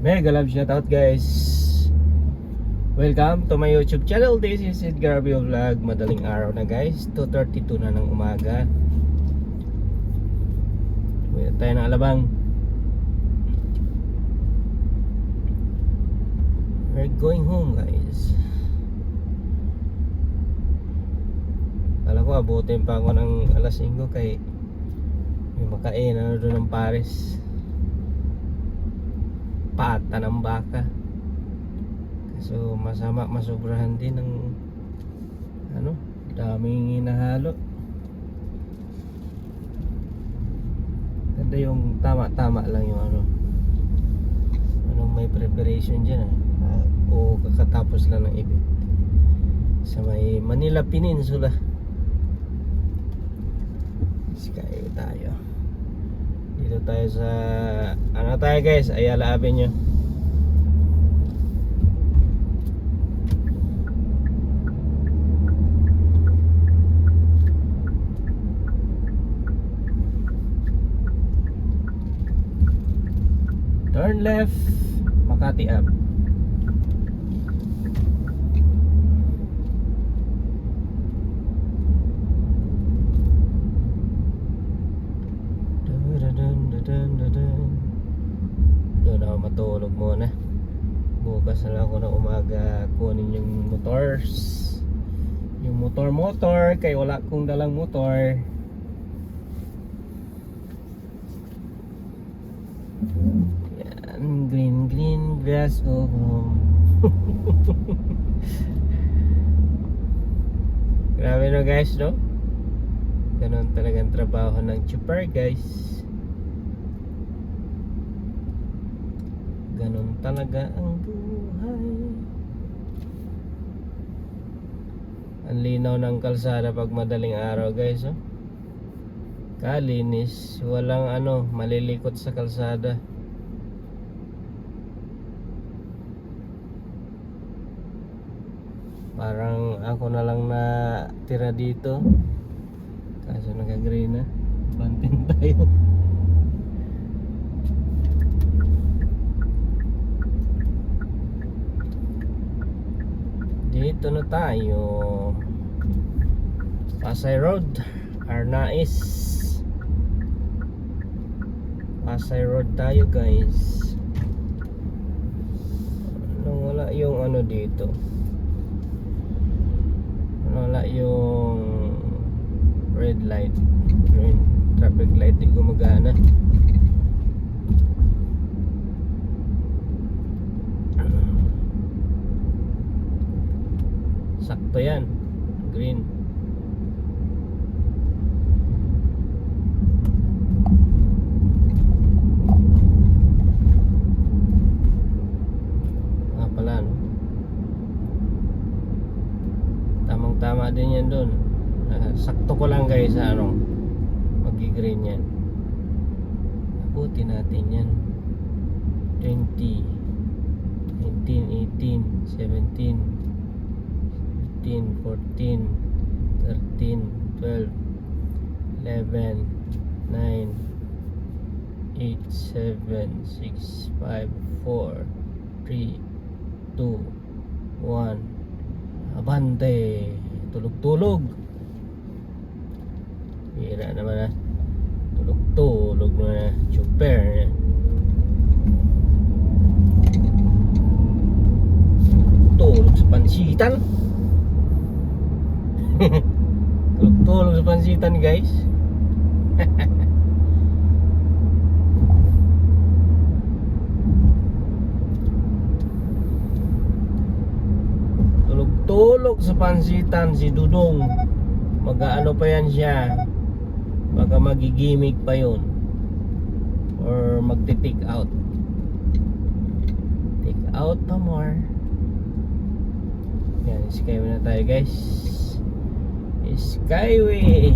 Mega love shoutout guys. Welcome to my YouTube channel. This is Edgar Bio Vlog. Madaling araw na guys. 2.32 na ng umaga. Na tayo ng alabang. We're going home guys. Kala ko abutin pa ako ng alas 5 kay May makain ano doon ng Paris pata ng baka. So masama masobrahan din ng ano daming hinahalo. Ganda yung tama tama lang yung ano. Anong may preparation dyan ah. Ah, o kakatapos lang ng event. Sa may Manila Peninsula. Sky tayo dito tayo sa ano tayo guys? Ayala Avenue. Turn left Makati up Dun-dun-dun-dun-dun. Doon ako matulog muna. Bukas na lang ako ng umaga kunin yung motors. Yung motor-motor, kay wala kong dalang motor. Yan, green green grass go home. Grabe no guys, no? Ganon talagang trabaho ng chopper guys. Ganon talaga ang buhay. Ang linaw ng kalsada pag madaling araw guys. Oh. Kalinis, walang ano, malilikot sa kalsada. Parang ako na lang na tira dito. Kaso nag-agree na. Bantin tayo. Dito na tayo. Pasay Road. Arnais. Pasay Road tayo guys. Nung wala yung ano dito. Wala yung red light. Green traffic light di gumagana. Sakto yan. Green. Ah pala no. Tamang tama din yan dun. Ah, sakto ko lang guys sa ano. Magi-green yan. Abuti natin yan. 20 19, 18, 17 15, 14 13, 12 11 9 8, 7, 6, 5, 4 3 2 1 Abante! Tulog-tulog! Hira naman na Tulog-tulog na Super Tulog sa pansitan Tulog-tulog sa pansitan guys. Tulog-tulog sa pansitan si Dudong. Mag-ano pa yan siya. Baka magigimik pa yun. Or magti-take out. Take out pa more. Yan, skyway na tayo guys Skyway.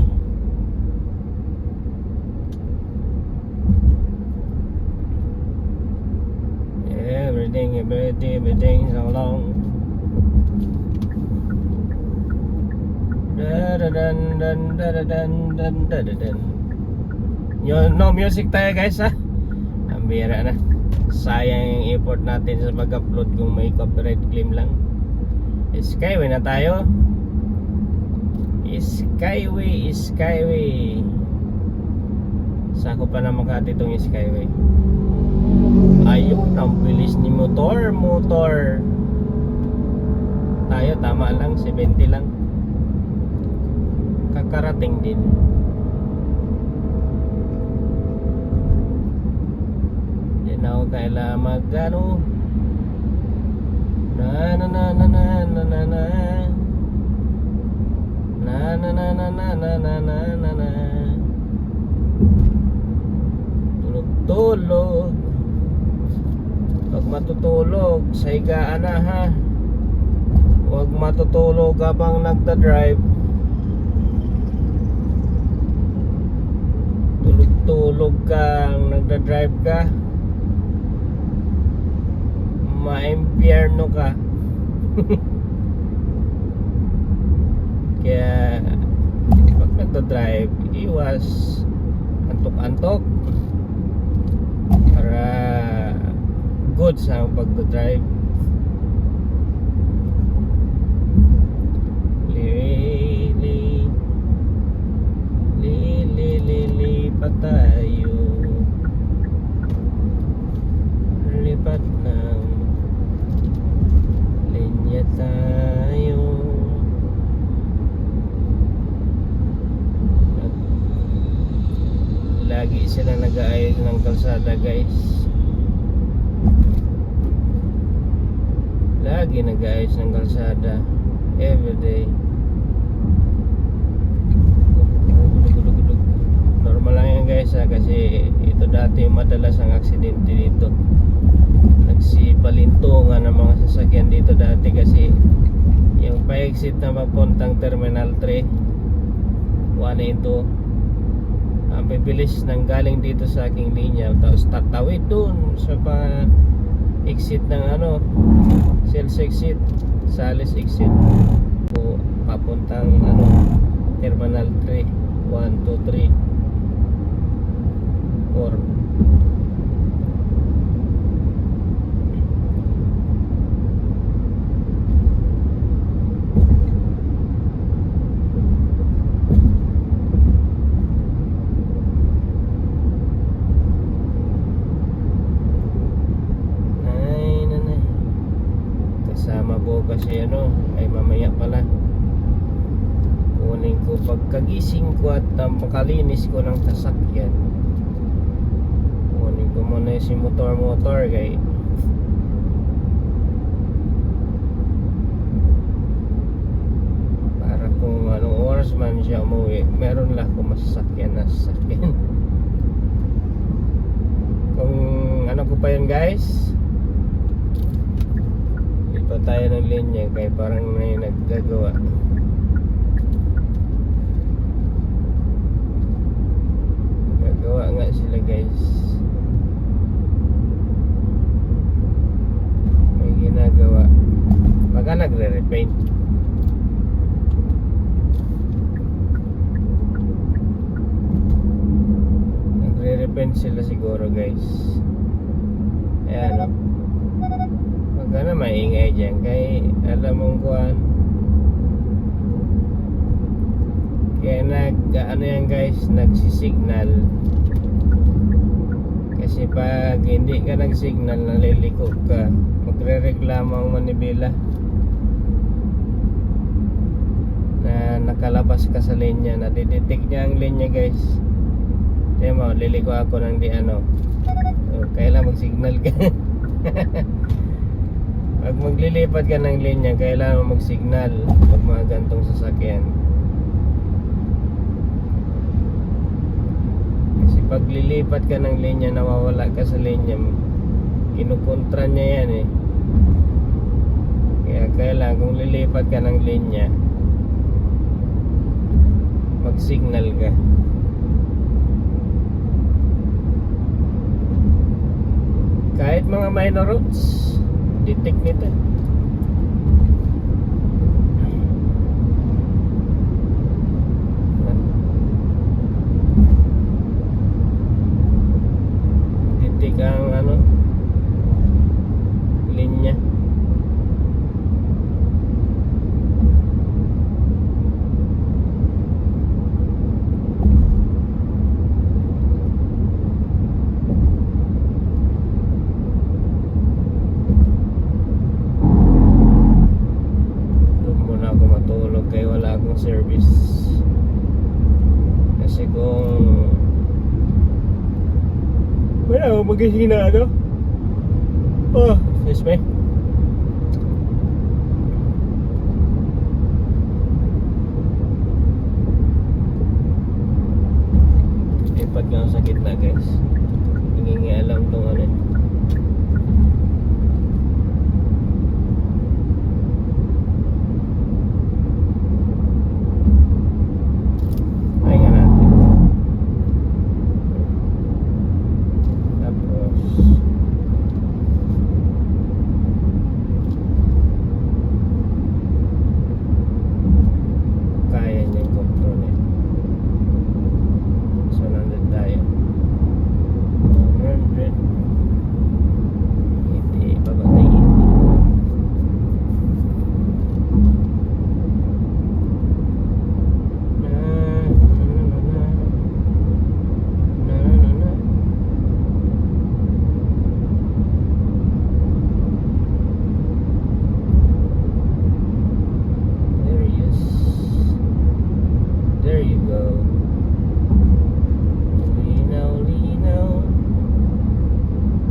Everything, everything, everything so long. Yun, no music tayo guys ha? Ang bira na. Sayang yung effort natin sa pag-upload kung may copyright claim lang. Skyway na tayo Skyway, Skyway. Sako pa na Makati itong Skyway? Ayun, ang bilis ni motor, motor. Tayo, tama lang, 70 lang. Kakarating din. Di na ako kailangan mag ano Na na na na na na na na Na na na na na na na na na na. Tulog tulog Pag matutulog. Sa higaan na ha? Huwag matutulog habang nagda-drive. Tulog-tulog kang nagda-drive ka. Ma-impyerno ka Kaya pag nagda-drive, iwas antok-antok para good sa pagda-drive. Lili, lili, lili pa tayo. Lipat ng linya tayo. Lagi sila nag-aayos ng kalsada guys. Lagi nag-aayos ng kalsada. Everyday. Normal lang yan guys ha, kasi ito dati madalas ang aksidente dito. Nagsipalintungan ng mga sasakyan dito dati kasi yung pa-exit na papuntang Terminal 3 1 into ang bibilis ng galing dito sa aking linya. Tapos tatawid dun sa pa exit ng ano sales exit. Sales exit. O papuntang ano terminal 3 1, 2, 3 4 Ay, nanay. Kasama po kasi ano, ay mamaya pala. Kunin ko pagkagising ko at um, ko ng sasakyan. Kunin ko muna si motor-motor kay para kung anong oras man siya umuwi, meron lang akong masasakyan na sasakyan. kung ano ko pa yun guys, Ipa tayo ng linya kaya parang may naggagawa. Gagawa nga sila guys. May ginagawa. Baka nagre-repaint. Nagre-repaint sila siguro guys. Ayan o. Huwag ka na maingay dyan kay alam mong kuhan kaya nag ano yan guys nagsisignal kasi pag hindi ka nagsignal naliliko ka. Magre-reklamo ang manibela na nakalabas ka sa linya. Nadidetect niya ang linya guys. Kaya mo liliko ako ng di ano. So, kailangan mag-signal ka? Pag maglilipat ka ng linya, kailangan mag-signal pag mga gantong sasakyan. Pag lilipat ka ng linya, nawawala ka sa linya, kinukontra niya yan eh. Kaya kailangan kung lilipat ka ng linya, mag-signal ka. Kahit mga minor roads, detect nito. Detect ang ano, magising na ano? Oh, excuse me. Lipat nga sa gitna guys. Hingingi alam tong ano. Pahinga natin. Tapos kaya niya yung control eh. So nandun tayo. 100 Hindi, baba na hindi. Na, na, na, na. Na, na, na. There he is. There you go. Linaw, linaw.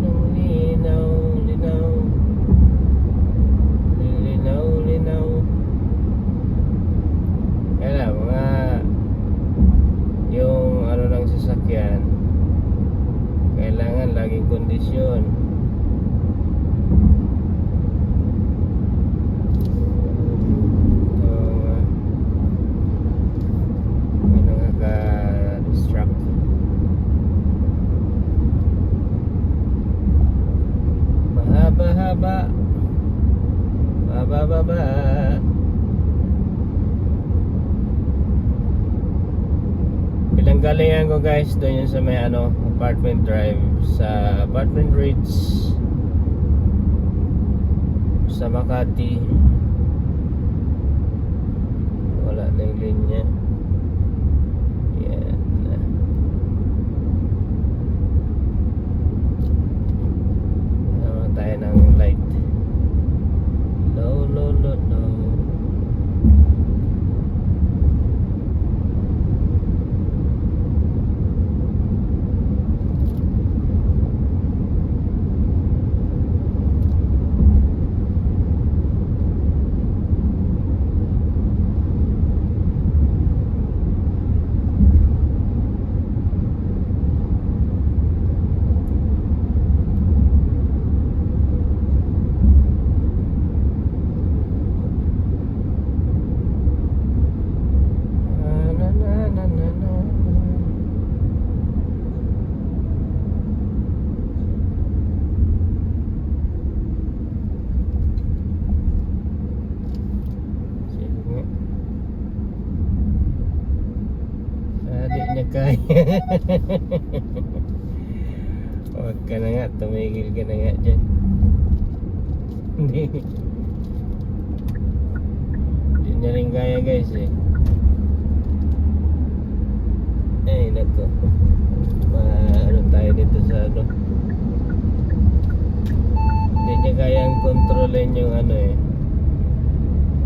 Nang linaw, linaw. Linaw, linaw. Kaya lang, mga yung ano ng sasakyan kailangan laging kondisyon So, uh, may nakaka-distract. Mahaba-haba. Mahaba-baba. Pinanggalingan ko guys doon yung sa may ano, apartment drive sa apartment ridge sa Makati. Wala na yung linya yan naman tayo ng light low low low low na na na na na Sige nga. Ah, di niya kaya. Huwag ka na nga, tumigil ka na nga dyan. Hindi. Hindi niya rin kaya guys eh. Ay, nako. Ano tayo dito sa ano. Hindi niya kayang kontrolin yung ano eh.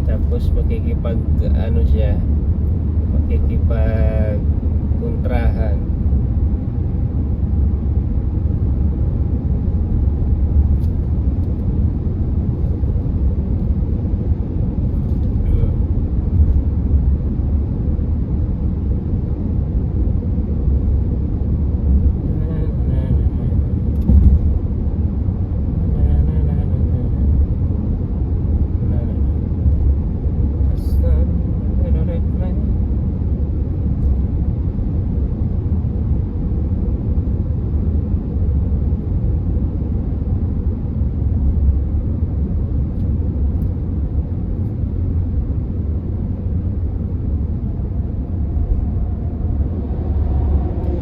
Tapos makikipag ano siya. Makikipag kontrahan.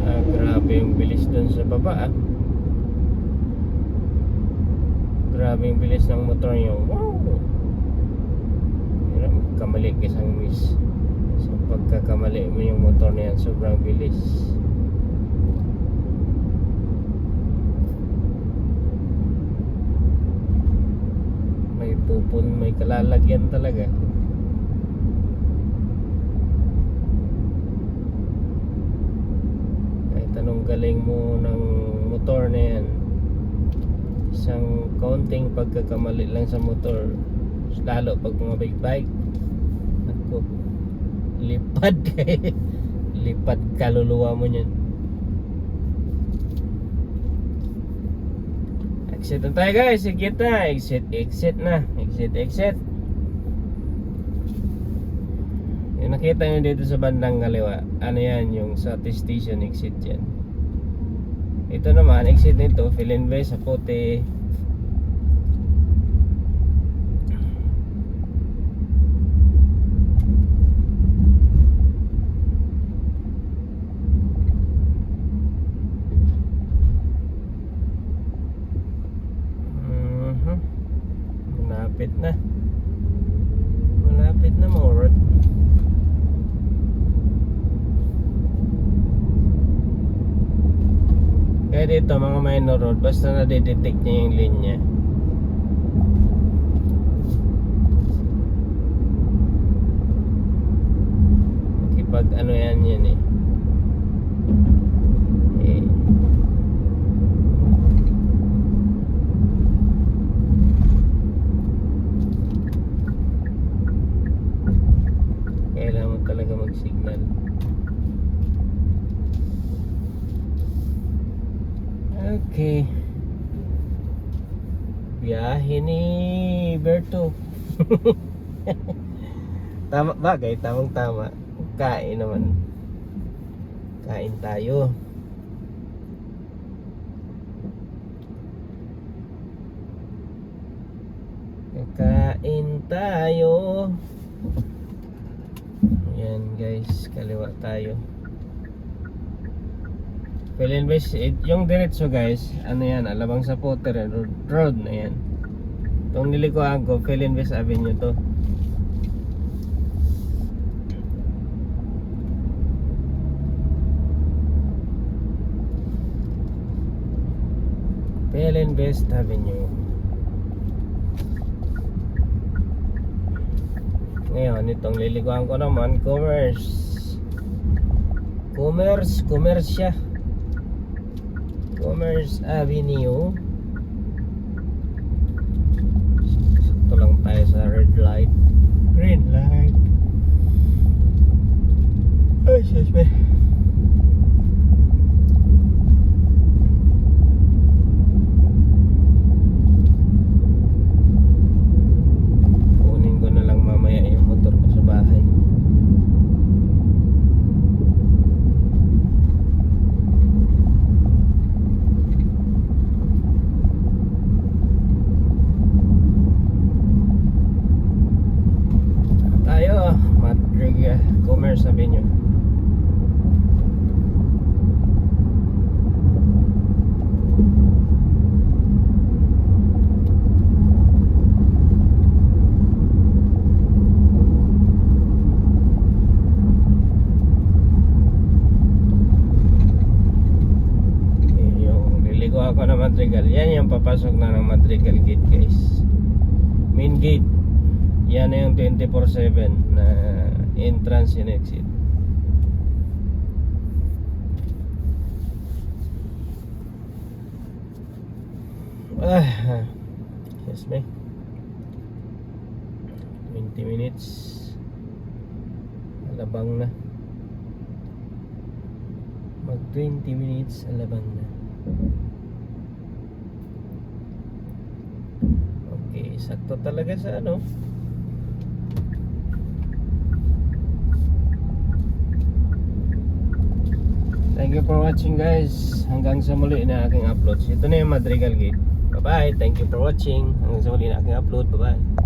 Ah, grabe yung bilis dun sa baba ah. Grabe yung bilis ng motor niyo. Wow! Hirap kamali isang miss. So pagkakamali mo yung motor na yan, sobrang bilis. May pupun, may kalalagyan talaga. Kahit anong galing mo ng motor na yan. Isang kaunting pagkakamali lang sa motor. Lalo pag mga big bike. Ako lipad kay lipad kaluluwa mo niyan. Exit na tayo guys. Exit na. Exit exit na. Exit exit. Yung nakita nyo dito sa bandang kaliwa ano yan? Yung sa station exit yan ito naman exit nito Philinvest sa puti Mhm. Malapit na. Malapit na more. Dito mga minor road, basta na-detect niya yung linya. Makipag ano yan yan eh. Eh, Kailangan mo talaga mag-signal. Okay. Biyahe ni Berto. tama bagay, tamang tama. Kain naman. Kain tayo. Kakain tayo. Yan guys, kaliwa tayo. Philinvest, it, yung diretso guys, ano yan, alabang sa Potter road, road na yan. Itong nilikuhan ko, Philinvest Avenue to. Philinvest Avenue. Ngayon, itong lilikuhan ko naman, commerce. Commerce, commerce siya. Commerce Avenue. Tayo sa red light. Green light. Ay, sus entrance and exit. Ah, yes me. 20 minutes. Alabang na. Mag 20 minutes, alabang na. Okay, sakto talaga sa ano. Thank you for watching guys. Hanggang sa muli na aking uploads. Ito na yung Madrigal Gate. Bye bye. Thank you for watching. Hanggang sa muli na aking upload. Bye bye.